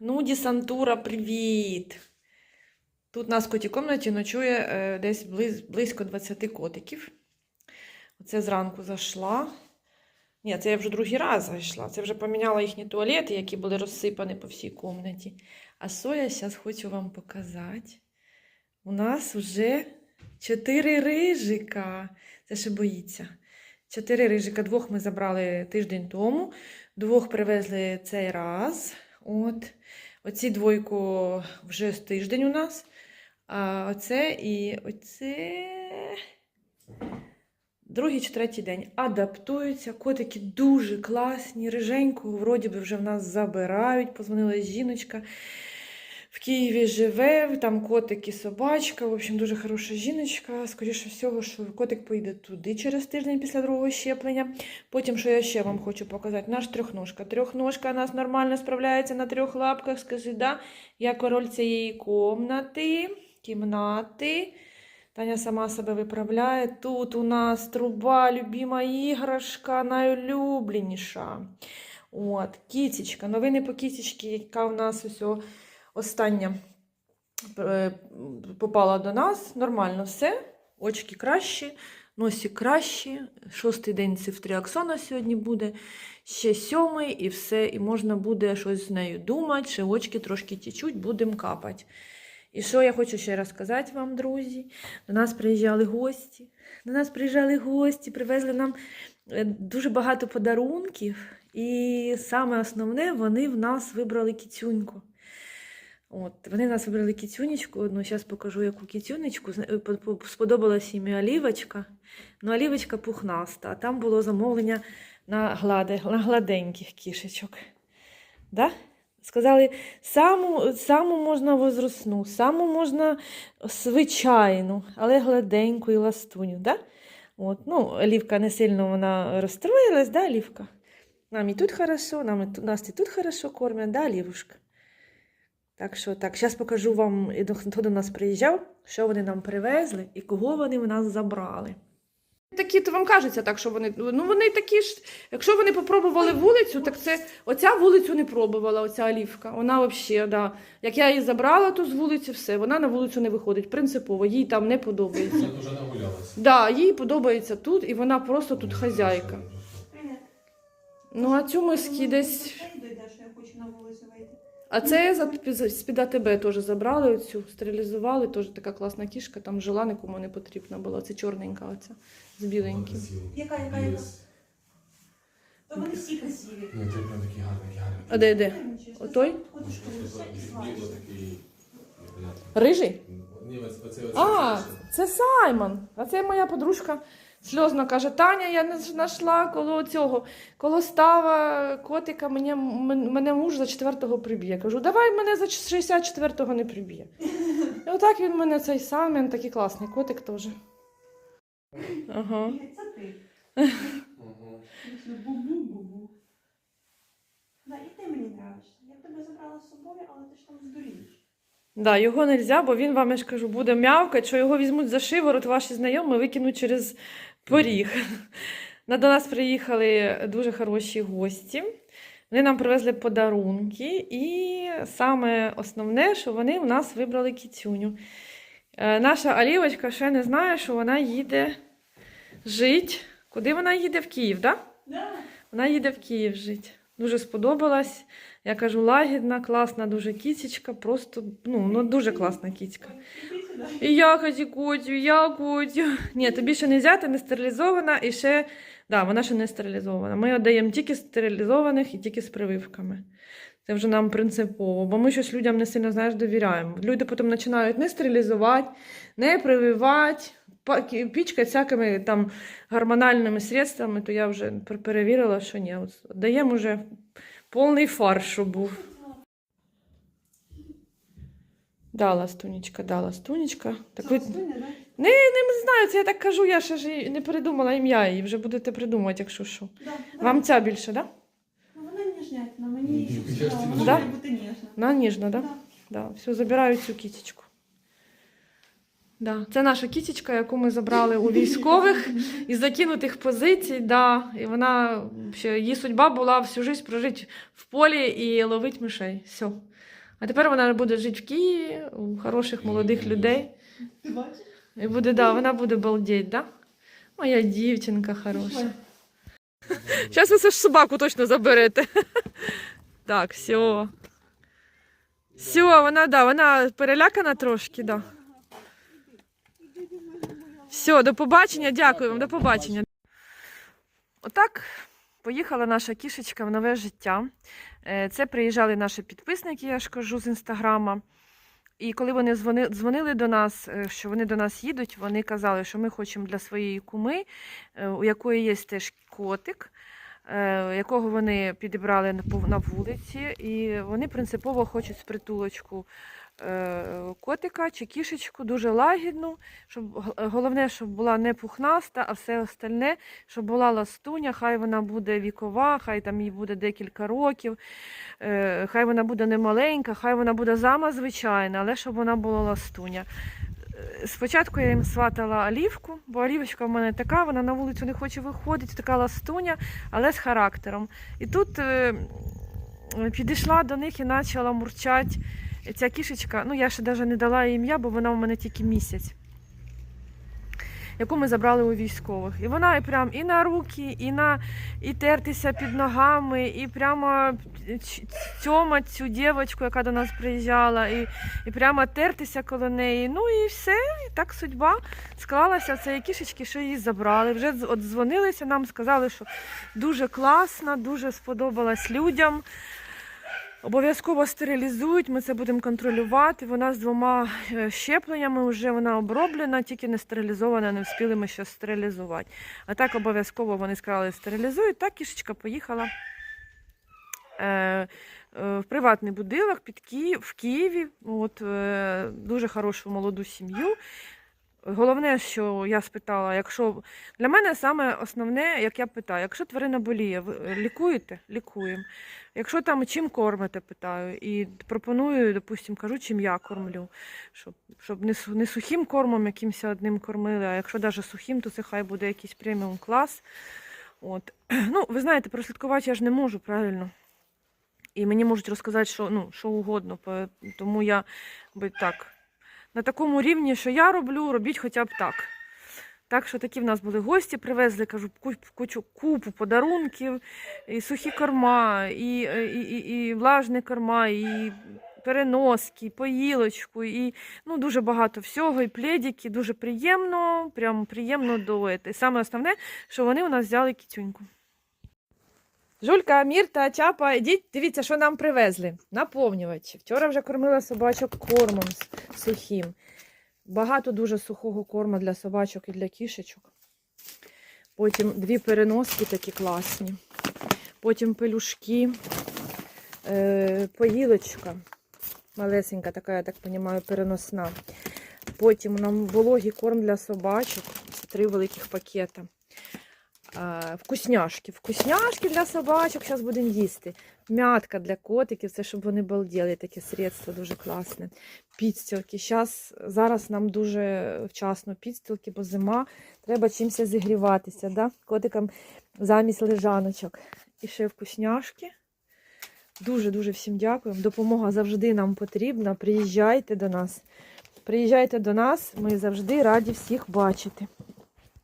Ну, десантура, привіт! Тут у нас в котій кімнаті ночує е, десь близ, близько 20 котиків. Оце зранку зайшла. Ні, це я вже другий раз зайшла. Це вже поміняла їхні туалети, які були розсипані по всій кімнаті. А Соя зараз хочу вам показати. У нас вже чотири рижика. Це ще боїться. Чотири рижика. Двох ми забрали тиждень тому, двох привезли цей раз. От. Оці двойку вже з тиждень у нас. А оце і оце. Другий чи третій день адаптуються. Котики дуже класні, риженьку, вроді би вже в нас забирають. Позвонила жіночка. В Києві живе, там котик і собачка. В общем, дуже хороша жіночка. Скоріше всього, що котик поїде туди через тиждень після другого щеплення. Потім, що я ще вам хочу показати, наш трьохножка. Трьохножка у нас нормально справляється на трьох лапках. Скажи, да? Я король цієї комнати, кімнати. Таня сама себе виправляє. Тут у нас труба, любима іграшка, найулюбленіша. От, кітечка. Новини по кітечці, яка у нас ось о- остання е, попала до нас. Нормально все. Очки кращі, носик кращі. Шостий день цифтріаксона сьогодні буде. Ще сьомий і все. І можна буде щось з нею думати, ще очки трошки тічуть, будемо капати. І що я хочу ще раз сказати вам, друзі? До нас приїжджали гості. До нас приїжджали гості, привезли нам е, дуже багато подарунків. І саме основне, вони в нас вибрали кіцюньку. От, вони нас вибрали кіцюнечку. Ну, зараз покажу, яку кіцюнечку. Е, по- по- Сподобалась їм олівочка. Ну, олівочка пухнаста, а там було замовлення на, гладе, на гладеньких кішечок. Да? Сказали, саму, саму можна возросну, саму можна звичайну, але гладеньку і ластуню. Да? От, ну, Олівка не сильно вона розстроїлась, да, Олівка? Нам і тут хорошо, нам і нас і тут хорошо кормять, да, Олівушка? Так що так, зараз покажу вам, хто до нас приїжджав, що вони нам привезли і кого вони в нас забрали. Такі, то вам кажеться так, що вони. Ну вони такі ж. Якщо вони попробували вулицю, так це оця вулицю не пробувала, оця олівка. Вона взагалі, да. Як я її забрала ту з вулиці, все, вона на вулицю не виходить. Принципово, їй там не подобається. Я дуже нагулялася. Да, їй подобається тут, і вона просто тут хазяйка. Ну а цю миски десь. Я хочу на вулицю вийти. А це за з-під АТБ теж забрали оцю, стерилізували, теж така класна кішка, там жила нікому не потрібна була. Це чорненька оця з біленьким. Яка, яка, яка? То вони всі красиві. Ну, це прям такий гарний, гарний. А де, де? Отой? Ходиш колесо і славиш. Біло такий. непонятно. Рижий? Ні, оце, оце, оце, А, це Саймон. А це моя подружка сльозно каже: Таня, я не знайшла коло цього, коло става котика, мене, мене муж за четвертого приб'є. Кажу, давай мене за 64-го не приб'є. І отак він мене цей Саймон, такий класний котик теж. Ага. І ти мені нравишся. Я тебе забрала з собою, але ти ж там здурієш. Да, його не можна, бо він вам, я ж кажу, буде м'явкати, що його візьмуть за шиворот, ваші знайомі викинуть через поріг. На- До нас приїхали дуже хороші гості. Вони нам привезли подарунки, і саме основне, що вони в нас вибрали кіцюню. Е, Наша Олівочка ще не знає, що вона їде жити. Куди вона їде? В Київ, так? Да? Да. Вона їде в Київ жити. Дуже сподобалась. Я кажу, лагідна, класна, дуже кіцечка, просто ну, ну дуже класна кіцька. І я кажу, Котю, я Котю. Ні, тобі ще не можна, ти не стерилізована, і ще, да, вона ще не стерилізована. Ми віддаємо тільки стерилізованих і тільки з прививками. Це вже нам принципово, бо ми щось людям не сильно знаєш, довіряємо. Люди потім починають не стерилізувати, не прививати, кі- всякими там гормональними средствами, то я вже перевірила, що ні. От даємо вже повний фарш, щоб був. Да, ластунечка, да, ластунечка. Так ви... Да? Не, не знаю, це я так кажу, я ще ж не придумала ім'я її, вже будете придумати, якщо що. Да, да. Вам ця більше, да? Ну, вона ніжнятна, мені вона Да? бути ніжна. Вона ніжна, да? Да. Да. Все, забираю цю кітечку. Да. Це наша кітечка, яку ми забрали у військових із закинутих позицій. Да. І вона ще її судьба була всю життя прожити в полі і ловити мишей. Все. А тепер вона буде жити в Києві у хороших молодих людей. Ти бачиш? І буде, да, вона буде балдеть, да? Моя дівчинка хороша. Зараз ви все ж собаку точно заберете. Так, все. Все, вона, да, вона перелякана трошки, да. Все, до побачення, дякую вам, до побачення. Отак поїхала наша кішечка в нове життя. Е, Це приїжджали наші підписники, я ж кажу, з інстаграма. І коли вони дзвонили до нас, е, що вони до нас їдуть, вони казали, що ми хочемо для своєї куми, е, у якої є теж котик, якого вони підібрали на вулиці, і вони принципово хочуть з притулочку котика чи кішечку, дуже лагідну, щоб головне, щоб була не пухнаста, а все остальне, щоб була ластуня, хай вона буде вікова, хай там їй буде декілька років. Е, Хай вона буде не маленька, хай вона буде зама звичайна, але щоб вона була ластуня. Е, Спочатку я їм сватала олівку, бо олівочка в мене така, вона на вулицю не хоче виходити, така ластуня, але з характером. І тут е, підійшла до них і почала мурчати ця кішечка. Ну, я ще навіть не дала ім'я, бо вона у мене тільки місяць. Яку ми забрали у військових. І вона і прям і на руки, і на і тертися під ногами, і прямо цьомать цю дівчинку, яка до нас приїжджала, і, і прямо тертися коло неї. Ну і все, і так судьба склалася в цієї кішечки, що її забрали. Вже от дзвонилися нам, сказали, що дуже класно, дуже сподобалась людям. Обов'язково стерилізують, ми це будемо контролювати. Вона з двома е, щепленнями вже вона оброблена, тільки не стерилізована, не встигли ми ще стерилізувати. А так обов'язково вони сказали, стерилізують. Так кішечка поїхала е, е, в приватний будинок під Київ, в Києві. От, дуже хорошу молоду сім'ю. Головне, що я спитала, якщо для мене саме основне, як я питаю, якщо тварина боліє, ви лікуєте? Лікуємо. Якщо там чим кормите, питаю, і пропоную, допустим, кажу, чим я кормлю, щоб, щоб не, не сухим кормом якимось одним кормили, а якщо навіть сухим, то це хай буде якийсь преміум клас. От. Ну, ви знаєте, прослідкувати я ж не можу, правильно? І мені можуть розказати, що, ну, що угодно. Тому я би так. На такому рівні, що я роблю, робіть хоча б так. Так що такі в нас були гості, привезли, кажу, кучу, купу подарунків, і сухі корма, і, і, і, і влажні корма, і переноски, і поїлочку, і ну, дуже багато всього, і пледики, дуже приємно, прям приємно до ете. І саме основне, що вони у нас взяли кітюньку. Жулька, Мірта, Чапа, ідіть, дивіться, що нам привезли. Наповнювачі. Вчора вже кормила собачок кормом сухим. Багато дуже сухого корму для собачок і для кішечок. Потім дві переноски такі класні. Потім пелюшки, е, поїлочка. Малесенька, така, я так розумію, переносна. Потім нам вологий корм для собачок. Три великих пакета. А, вкусняшки. Вкусняшки для собачок. Зараз будемо їсти. Мятка для котиків, це щоб вони балділи. Таке средство дуже класне. Підстілки. Щас, зараз нам дуже вчасно підстілки, бо зима. Треба чимось зігріватися. Да? Котикам замість лежаночок. І ще вкусняшки. Дуже-дуже всім дякуємо. Допомога завжди нам потрібна. Приїжджайте до нас. Приїжджайте до нас, ми завжди раді всіх бачити.